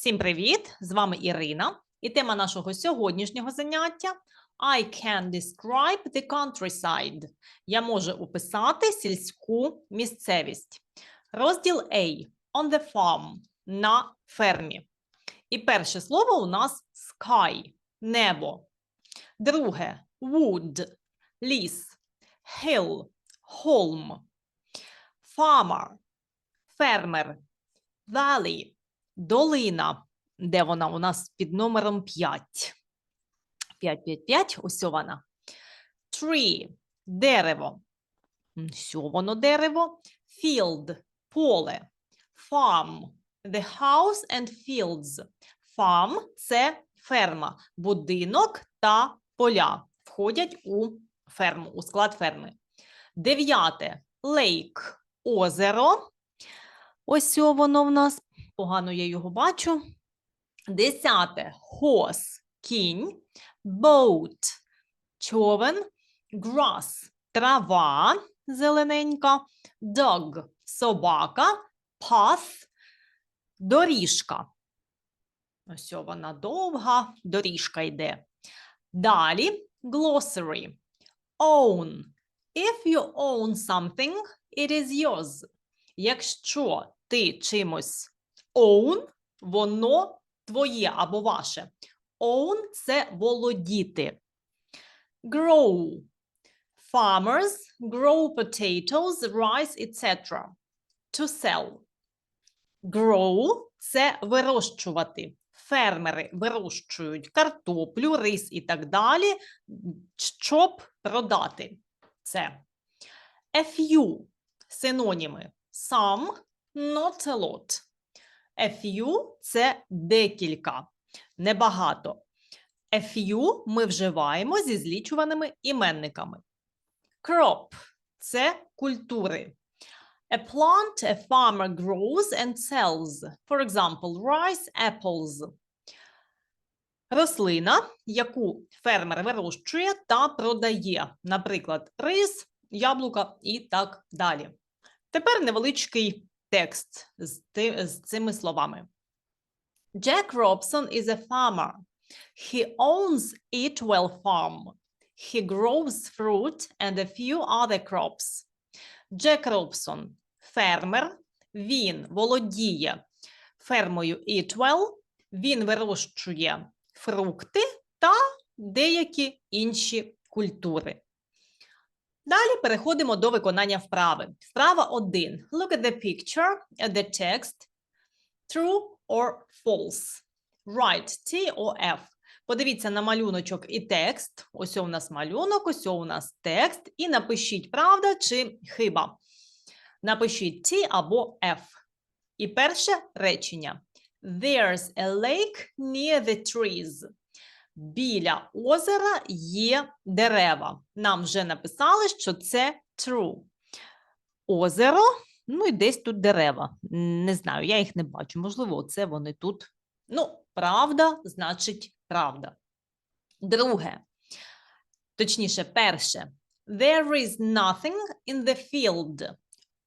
Всім привіт! З вами Ірина. І тема нашого сьогоднішнього заняття I can describe the countryside. Я можу описати сільську місцевість. Розділ A. On the farm. На фермі. І перше слово у нас sky. Небо. Друге wood. Ліс. Hill. Холм. Farmer. Фермер. Valley. Долина, де вона у нас під номером 5. 555, ось вона. Tree – дерево. Що воно дерево? Field – поле. Farm – the house and fields. Farm – це ферма. Будинок та поля входять у ферму, у склад ферми. Дев'яте – lake – озеро. Ось воно в нас. Погано я його бачу. Десяте. Horse – кінь, boat – човен, grass – трава. Зелененька, dog – собака, path – доріжка. Ось вона довга, доріжка йде. Далі. Glossary. Own. If you own something, it is yours. Якщо ти чимось own, воно твоє або ваше. Own – це володіти. Grow. Farmers grow potatoes, rice, etc. To sell. Grow – це вирощувати. Фермери вирощують картоплю, рис і так далі, щоб продати це. A few – синоніми. Some – not a lot. A few – це декілька, небагато. A few ми вживаємо зі злічуваними іменниками. Crop – це культури. A plant a farmer grows and sells. For example, rice, apples. Рослина, яку фермер вирощує та продає, наприклад, рис, яблука і так далі. Тепер невеличкий текст з, ти- з цими словами. Jack Robson is a farmer. He owns Eatwell Farm. He grows fruit and a few other crops. Джек Робсон – фермер. Він володіє фермою Eatwell. Він вирощує фрукти та деякі інші культури. Далі переходимо до виконання вправи. Вправа 1. Look at the picture, at the text. True or false. Write T or F. Подивіться на малюночок і текст. Ось у нас малюнок, ось у нас текст. І напишіть правда чи хиба. Напишіть T або F. І перше речення. There's a lake near the trees. Біля озера є дерева. Нам вже написали, що це true. Озеро, ну і десь тут дерева. Не знаю, я їх не бачу. Можливо, це вони тут. Ну, правда, значить правда. Друге, точніше, перше. There is nothing in the field.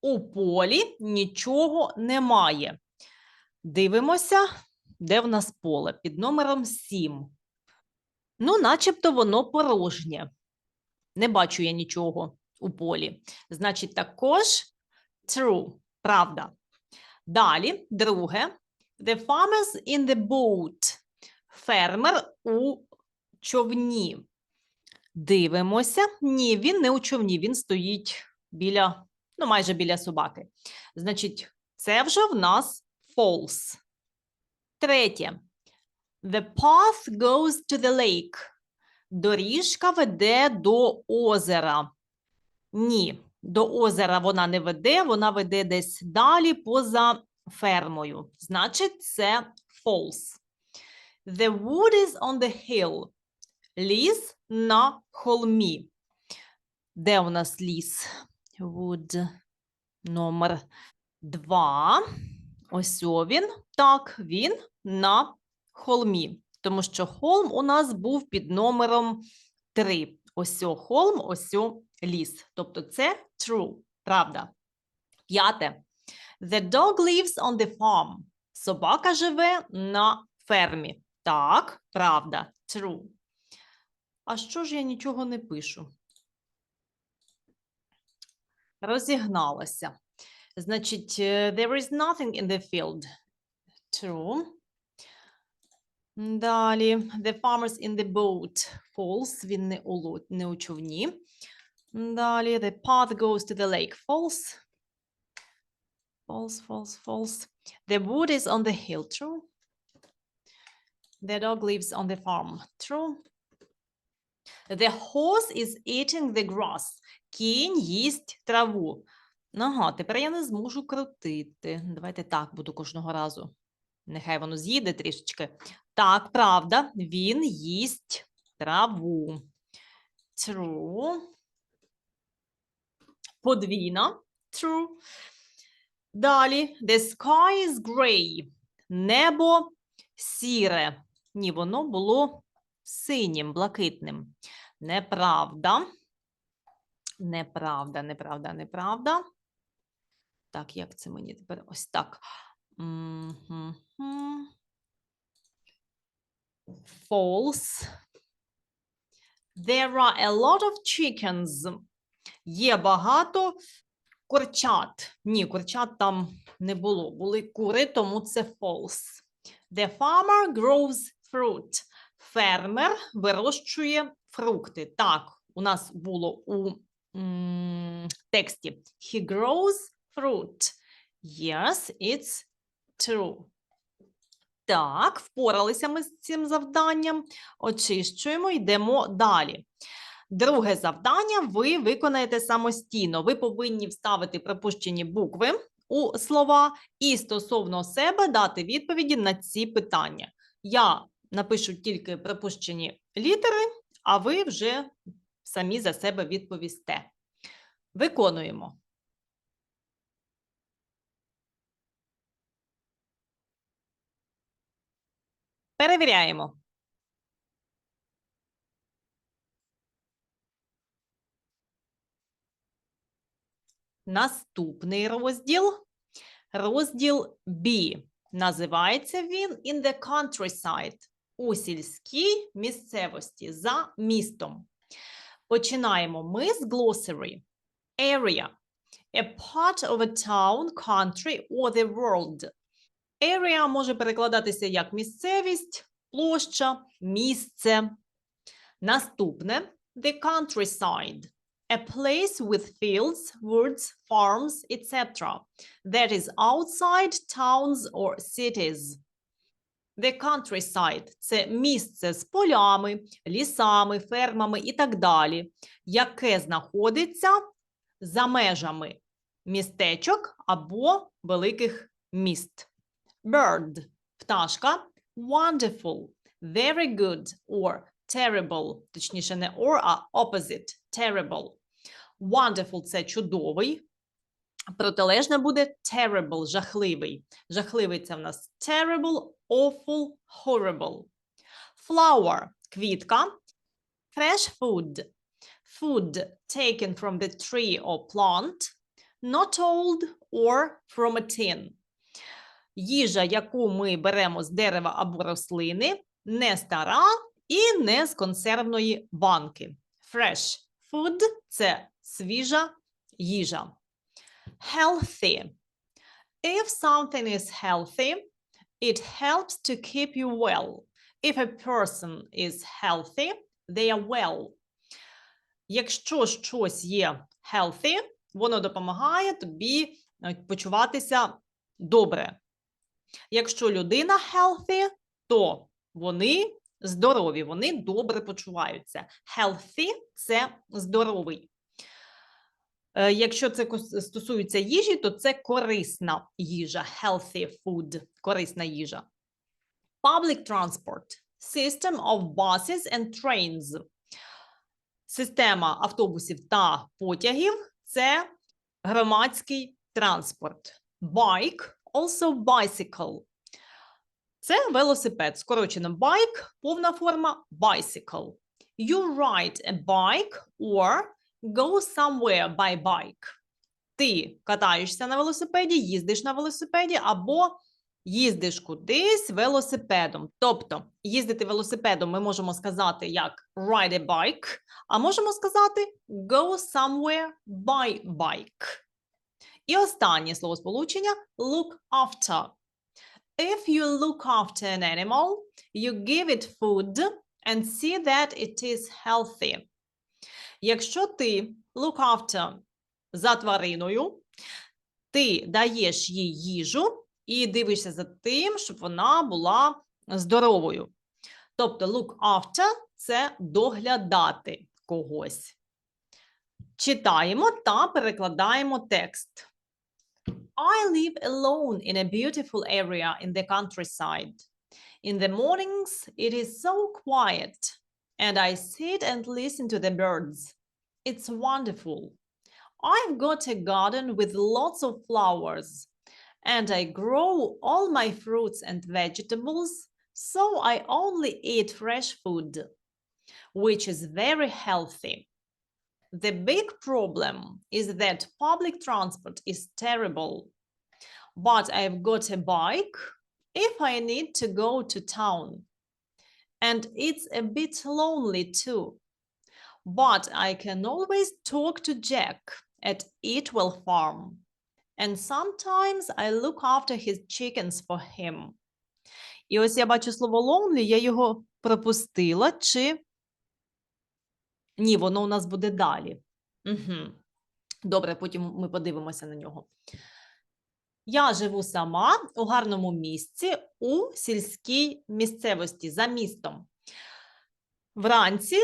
У полі нічого немає. Дивимося, де в нас поле під номером 7. Ну, начебто воно порожнє. Не бачу я нічого у полі. Значить, також true, правда. Далі, друге. The farmers in the boat. Фермер у човні. Дивимося. Ні, він не у човні, він стоїть біля, ну, майже біля собаки. Значить, це вже в нас false. Третє. The path goes to the lake. Доріжка веде до озера. Ні, до озера вона не веде, вона веде десь далі поза фермою. Значить, це false. The wood is on the hill. Ліс на холмі. Де у нас ліс? Wood номер 2. Ось він. Так, він на холмі, тому що холм у нас був під номером 3. Ось о холм, ось ліс. Тобто це true, правда. П'яте. The dog lives on the farm. Собака живе на фермі. Так, правда, true. А що ж я нічого не пишу? Розігналася. Значить, е, there is nothing in the field. True. Далі. The farmers in the boat. False. Він не у, не у човні. Далі. The path goes to the lake. False. False, false, false. The wood is on the hill. True. The dog lives on the farm. True. The horse is eating the grass. Кінь їсть траву. Ага, тепер я не зможу крутити. Давайте так буду кожного разу. Нехай воно з'їде трішечки. Так, правда, він їсть траву. True. Подвійна. True. Далі. The sky is grey. Небо сіре. Ні, воно було синім, блакитним. Неправда. Неправда, неправда, неправда. Так, як це мені тепер? Ось так. False. There are a lot of chickens. Є багато курчат. Ні, курчат там не було. Були кури, тому це false. The farmer grows fruit. Фермер вирощує фрукти. Так, у нас було у м, тексті. He grows fruit. Yes, it's true. Так, впоралися ми з цим завданням. Очищуємо, йдемо далі. Друге завдання ви виконаєте самостійно. Ви повинні вставити пропущені букви у слова і стосовно себе дати відповіді на ці питання. Я напишу тільки пропущені літери, а ви вже самі за себе відповісте. Виконуємо. Перевіряємо. Наступний розділ розділ B. Називається він In the countryside у сільській місцевості за містом. Починаємо ми з glossary. Area. A part of a town, country or the world. Area може перекладатися як місцевість, площа, місце. Наступне the countryside. A place with fields, woods, farms, etc. that is outside towns or cities. The countryside – це місце з полями, лісами, фермами і так далі, яке знаходиться за межами містечок або великих міст. Bird – пташка, wonderful, very good or terrible, точніше не or, а opposite, terrible. Wonderful – це чудовий, протилежне буде terrible, жахливий. Жахливий це в нас terrible, awful, horrible. Flower – квітка. Fresh food – food taken from the tree or plant, not old or from a tin. Їжа, яку ми беремо з дерева або рослини, не стара і не з консервної банки. Fresh food – це свіжа їжа. Healthy. If something is healthy, it helps to keep you well. If a person is healthy, they are well. Якщо щось є healthy, воно допомагає тобі е, почуватися добре. Якщо людина healthy, то вони здорові, вони добре почуваються. Healthy – це здоровий. Е, Якщо це стосується їжі, то це корисна їжа. Healthy food – корисна їжа. Public transport – system of buses and trains. Система автобусів та потягів – це громадський транспорт. Bike – also bicycle. Це велосипед. Скорочено bike, повна форма bicycle. You ride a bike or go somewhere by bike. Ти катаєшся на велосипеді, їздиш на велосипеді або їздиш кудись велосипедом. Тобто, їздити велосипедом ми можемо сказати як ride a bike, а можемо сказати go somewhere by bike. І останнє словосполучення look after. If you look after an animal, you give it food and see that it is healthy. Якщо ти look after за твариною, ти даєш їй їжу і дивишся за тим, щоб вона була здоровою. Тобто look after – це доглядати когось. Читаємо та перекладаємо текст. I live alone in a beautiful area in the countryside. In the mornings, it is so quiet, and I sit and listen to the birds. It's wonderful. I've got a garden with lots of flowers, and I grow all my fruits and vegetables, so I only eat fresh food, which is very healthy The big problem is that public transport is terrible. But I've got a bike if I need to go to town. And it's a bit lonely too. But I can always talk to Jack at Eatwell Farm. And sometimes I look after his chickens for him. І ось я бачу слово lonely, я його пропустила, чи ні, воно у нас буде далі. Угу. Добре, потім ми подивимося на нього. Я живу сама у гарному місці у сільській місцевості за містом. Вранці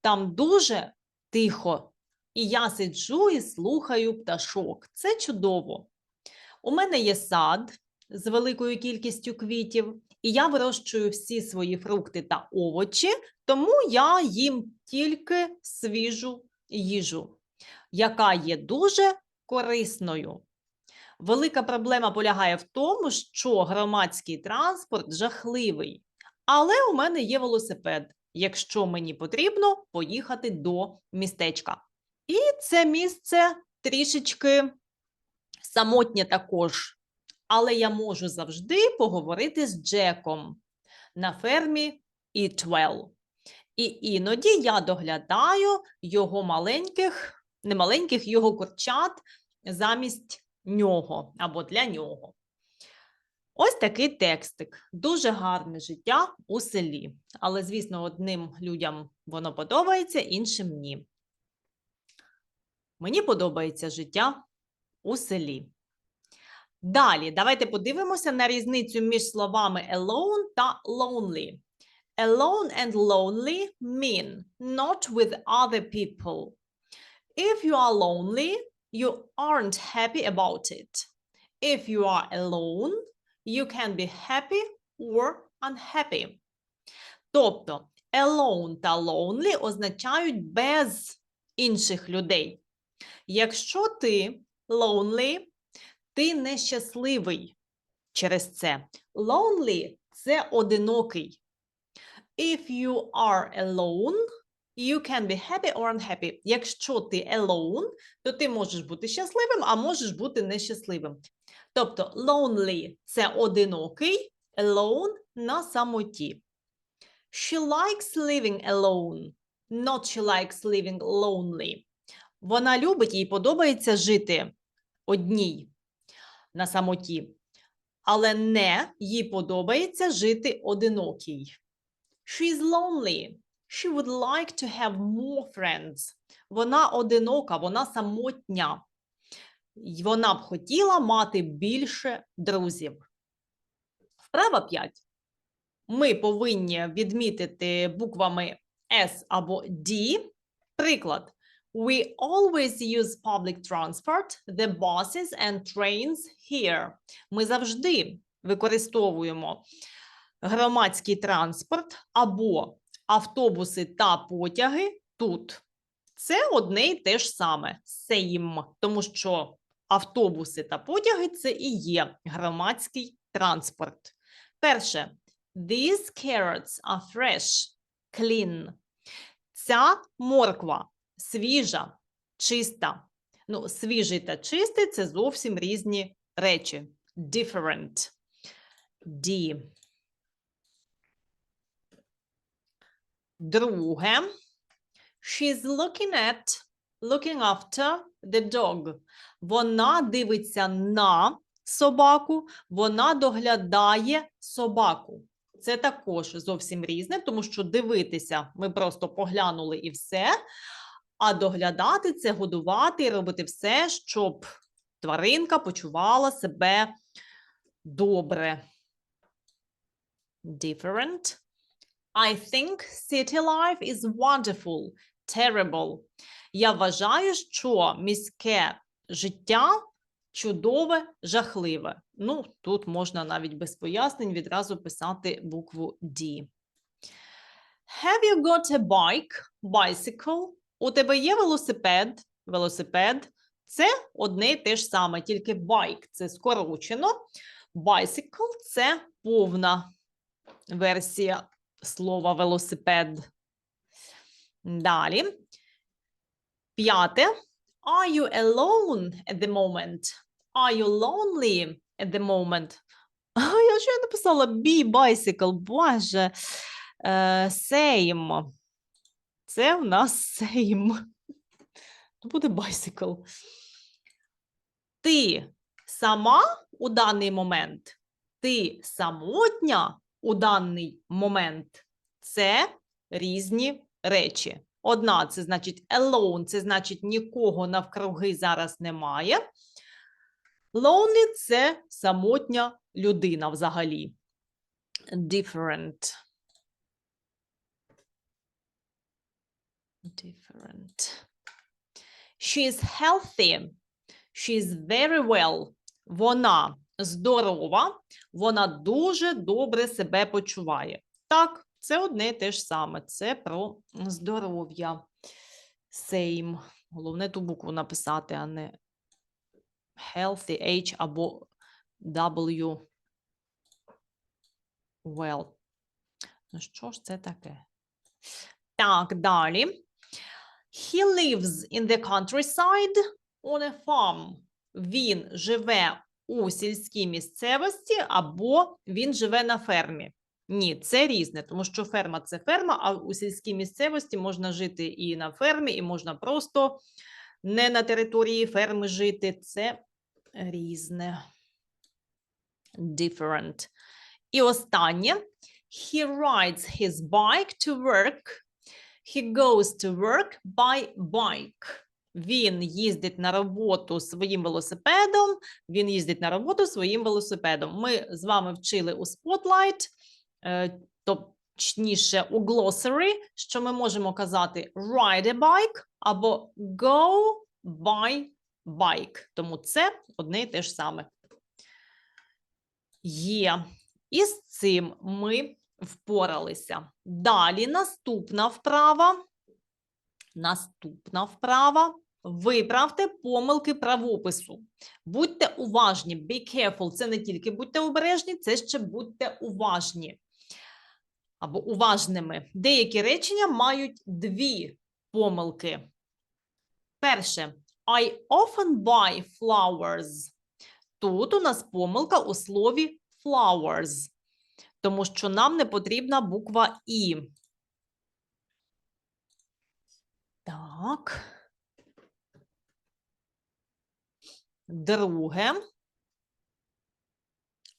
там дуже тихо, і я сиджу і слухаю пташок. Це чудово. У мене є сад з великою кількістю квітів, і я вирощую всі свої фрукти та овочі, тому я їм тільки свіжу їжу, яка є дуже корисною. Велика проблема полягає в тому, що громадський транспорт жахливий, але у мене є велосипед, якщо мені потрібно поїхати до містечка. І це місце трішечки самотнє також, але я можу завжди поговорити з Джеком на фермі Ітвелл. І іноді я доглядаю його маленьких, не маленьких його курчат замість нього або для нього. Ось такий текстик. Дуже гарне життя у селі. Але, звісно, одним людям воно подобається, іншим ні. Мені подобається життя у селі. Далі, давайте подивимося на різницю між словами alone та lonely. Alone and lonely mean not with other people. If you are lonely, you aren't happy about it. If you are alone, you can be happy or unhappy. Тобто, alone та lonely означають без інших людей. Якщо ти lonely, ти нещасливий через це. Lonely – це одинокий. If you are alone, you can be happy or unhappy. Якщо ти alone, то ти можеш бути щасливим, а можеш бути нещасливим. Тобто lonely – це одинокий, alone – на самоті. She likes living alone, not she likes living lonely. Вона любить, їй подобається жити одній на самоті, але не їй подобається жити одинокій. She is lonely. She would like to have more friends. Вона одинока, вона самотня. Вона б хотіла мати більше друзів. Вправа 5. Ми повинні відмітити буквами S або D. Приклад. We always use public transport, the buses and trains here. Ми завжди використовуємо громадський транспорт або автобуси та потяги тут. Це одне й те ж саме same, тому що автобуси та потяги це і є громадський транспорт. Перше, these carrots are fresh, clean. Ця морква свіжа, чиста. Ну, свіжий та чистий це зовсім різні речі. Different. D. Друге. She's looking at, looking after the dog. Вона дивиться на собаку, вона доглядає собаку. Це також зовсім різне, тому що дивитися ми просто поглянули і все. А доглядати це годувати і робити все, щоб тваринка почувала себе добре. Different. I think city life is wonderful, terrible. Я вважаю, що міське життя чудове, жахливе. Ну, тут можна навіть без пояснень відразу писати букву D. Have you got a bike, bicycle? У тебе є велосипед? Велосипед це одне і те ж саме, тільки bike – це скорочено, bicycle – це повна версія слова велосипед. Далі. П'яте. Are you alone at the moment? Are you lonely at the moment? Я я написала? Be bicycle, боже. Е, same. Це в нас same. То Буде bicycle. Ти сама у даний момент? Ти самотня у даний момент? Це різні речі. Одна це значить alone, це значить нікого навкруги зараз немає. Lonely – це самотня людина взагалі. Different. Different. She is healthy. She is very well. Вона здорова, вона дуже добре себе почуває. Так, це одне і те ж саме. Це про здоров'я. Same. Головне ту букву написати, а не healthy H або W. Well. Ну що ж це таке? Так, далі. He lives in the countryside on a farm. Він живе у сільській місцевості або він живе на фермі. Ні, це різне, тому що ферма це ферма, а у сільській місцевості можна жити і на фермі, і можна просто не на території ферми жити. Це різне. Different. І останнє. He rides his bike to work. He goes to work by bike. Він їздить на роботу своїм велосипедом. Він їздить на роботу своїм велосипедом. Ми з вами вчили у Spotlight, е, точніше у glossary, що ми можемо казати ride a bike або go by bike. Тому це одне і те ж саме. Є. І з цим ми впоралися. Далі наступна вправа. Наступна вправа. Виправте помилки правопису. Будьте уважні, be careful. Це не тільки будьте обережні, це ще будьте уважні. Або уважними. Деякі речення мають дві помилки. Перше. I often buy flowers. Тут у нас помилка у слові flowers, тому що нам не потрібна буква І. Так. Друге.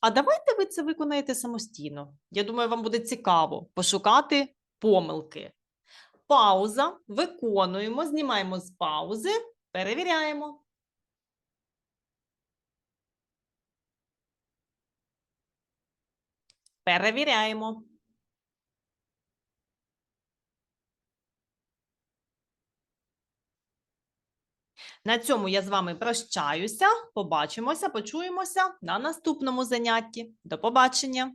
А давайте ви це виконаєте самостійно. Я думаю, вам буде цікаво пошукати помилки. Пауза. Виконуємо, знімаємо з паузи, перевіряємо. Перевіряємо. На цьому я з вами прощаюся. Побачимося, почуємося на наступному занятті. До побачення!